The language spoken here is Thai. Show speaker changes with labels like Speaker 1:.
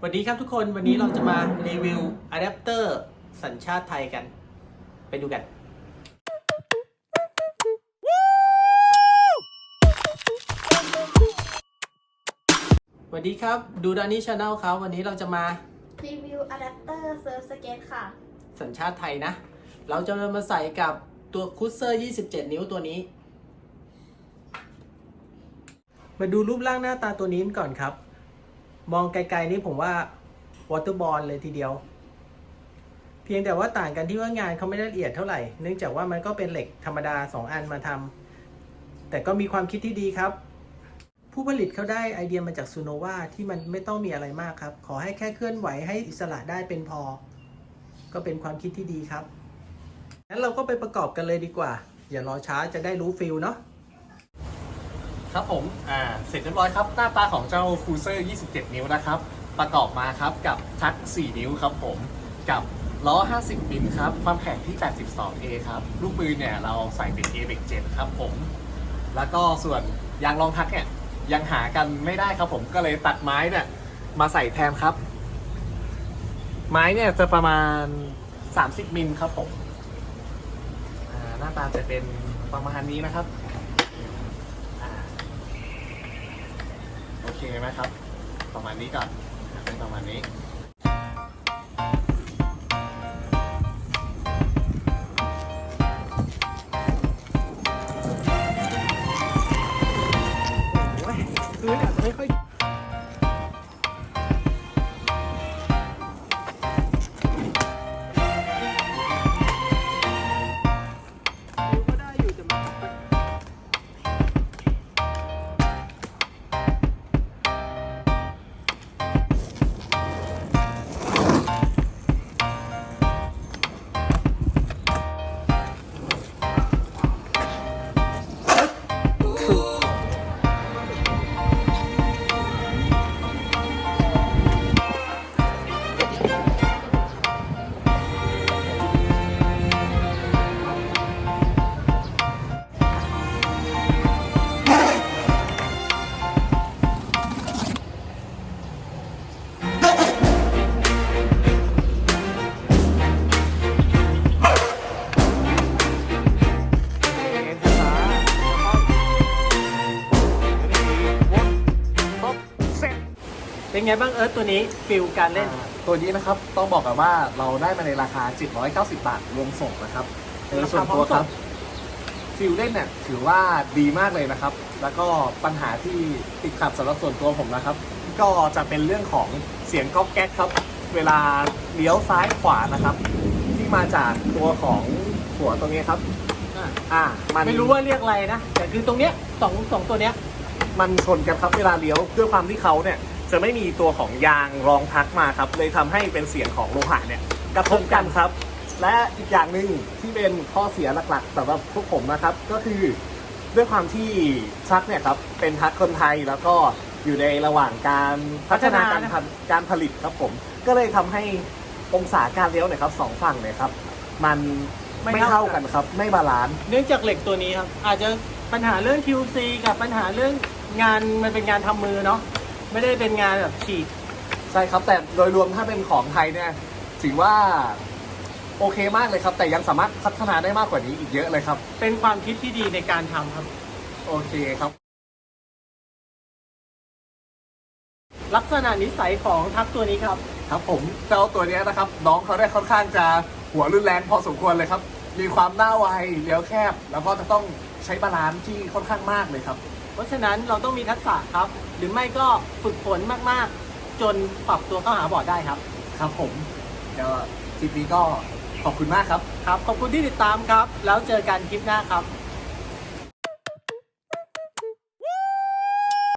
Speaker 1: สวัสดีครับทุกคนวันนี้เราจะมารีวิวอะแดปเตอร์สัญชาติไทยกัน ไปดูกัน สวัสดีครับดูดานี่ชาแนลครับวันนี้เราจะมา
Speaker 2: รีวิวอะแดปเตอร์เซิร์ฟสเก็ตค่ะ
Speaker 1: สัญชาติไทยนะ เราจะมาใส่กับตัวคูเซอร์ 27 นิ้วตัวนี้ มาดูรูปร่างหน้าตาตัวนี้ก่อนครับ มองไกลๆนี่ผมว่าวอเตอร์บอลเลยทีเดียว เพียงแต่ว่าต่างกันที่ว่างานเขาไม่ได้ละเอียดเท่าไหร่ เนื่องจากว่ามันก็เป็นเหล็กธรรมดา 2 อันมาทำแต่ก็มีความคิดที่ดีครับ ผู้ผลิตเขาได้ไอเดียมาจากซูโนวาที่มันไม่ต้องมีอะไรมากครับ ขอให้แค่เคลื่อนไหวให้อิสระได้เป็นพอ ก็เป็นความคิดที่ดีครับงั้นเราก็ไปประกอบกันเลยดีกว่า อย่ารอช้าจะได้รู้ฟิลเนาะ
Speaker 3: ครับผม อ่า เสร็จเรียบร้อยครับ หน้าตาของเจ้าคูเซอร์ 27 นิ้วนะครับ ประกอบมาครับกับทัก 4 นิ้วครับผม กับล้อ 50 มิลครับ ความแข็งที่ 82A ครับ ลูกปืนเนี่ยเราใส่เป็น a b e 7ครับผม แล้วก็ส่วนยางรองทักเนี่ยยังหากันไม่ได้ครับผม ก็เลยตัดไม้เนี่ยมาใส่แทนครับ ไม้เนี่ยจะประมาณ 30 มิลครับผม หน้าตาจะเป็นประมาณนี้นะครับ อ่าโอ เคไหมครับ ประมาณนี้ก่อนเป็นประมาณ
Speaker 1: นี้ เป็นไงบ้างเอิร์ธตัวนี้ฟิลการเล่น
Speaker 3: ตัวนี้นะครับต้องบอกกันว่าเราได้มาในราคา 790 บาทรวมส่งนะครับ
Speaker 1: เป็น
Speaker 3: โดย
Speaker 1: ราคา
Speaker 3: ส่วนตัว
Speaker 1: พร้อมส่ง
Speaker 3: ครับฟิลเล่นเนี่ยถือว่าดีมากเลยนะครับ แล้วก็ปัญหาที่ติดขัดสำหรับส่วนตัวผมนะครับ ก็จะเป็นเรื่องของเสียงก๊อกแก๊กครับ เวลาเลี้ยวซ้ายขวานะครับ ที่มาจากตัวของหัวตรงนี้ครับ
Speaker 1: อะ
Speaker 3: อ่ามัน
Speaker 1: ไม่รู้ว่าเรียกอะไรนะแต่คือตรงเนี้ยสองสองตัวเนี้ย
Speaker 3: มันชนกันครับเวลาเลี้ยวด้วยความที่เขาเนี่ย จะไม่มีตัวของยางรองพักมาครับ เลยทำให้เป็นเสียงของโลหะเนี่ยกระทบกันครับ และอีกอย่างหนึ่งที่เป็นข้อเสียหลักๆสำหรับพวกผมนะครับ ก็คือด้วยความที่ชักเนี่ยครับเป็นทักคนไทยแล้วก็อยู่ในระหว่างการพัฒนาการ
Speaker 1: พัฒนานะ
Speaker 3: พันการผลิตครับผม ก็เลยทำให้องศาการเลี้ยวเนี่ยครับสองฝั่งเนี่ยครับ มันไม่เท่ากันครับ ไม่บาลานซ์
Speaker 1: เนื่องจากเหล็กตัวนี้ครับ อาจจะปัญหาเรื่อง QC กับปัญหาเรื่องงานมันเป็นงานทำมือเนาะ ไม่ได้เป็นงานแบบฉีด
Speaker 3: ใช่ครับแต่โดยรวมถ้าเป็นของไทยเนี่ยถือว่าโอเคมากเลยครับ แต่ยังสามารถพัฒนาได้มากกว่านี้อีกเยอะเลยครับ
Speaker 1: เป็นความคิดที่ดีในการทำครับ
Speaker 3: โอเคครับ
Speaker 1: ลักษณะนิสัยของทักตัวนี้ครับ
Speaker 3: ครับผมเจ้าตัวเนี้ยนะครับ น้องเขาได้ค่อนข้างจะหัวรุนแรงพอสมควรเลยครับ มีความหน้าไวเลี้ยวแคบ แล้วก็จะต้องใช้บาลานซ์ที่ค่อนข้างมากเลยครับ
Speaker 1: เพราะฉะนั้นเราต้องมีทักษะครับ หรือไม่ก็ฝึกฝนมากๆ จนปรับตัวเข้าหาบอร์ดได้ครับ
Speaker 3: ครับผมเดี๋ยวคลิปนี้ก็ขอบคุณมากครับ
Speaker 1: ครับ ขอบคุณที่ติดตามครับ แล้วเจอกันคลิปหน้าครับ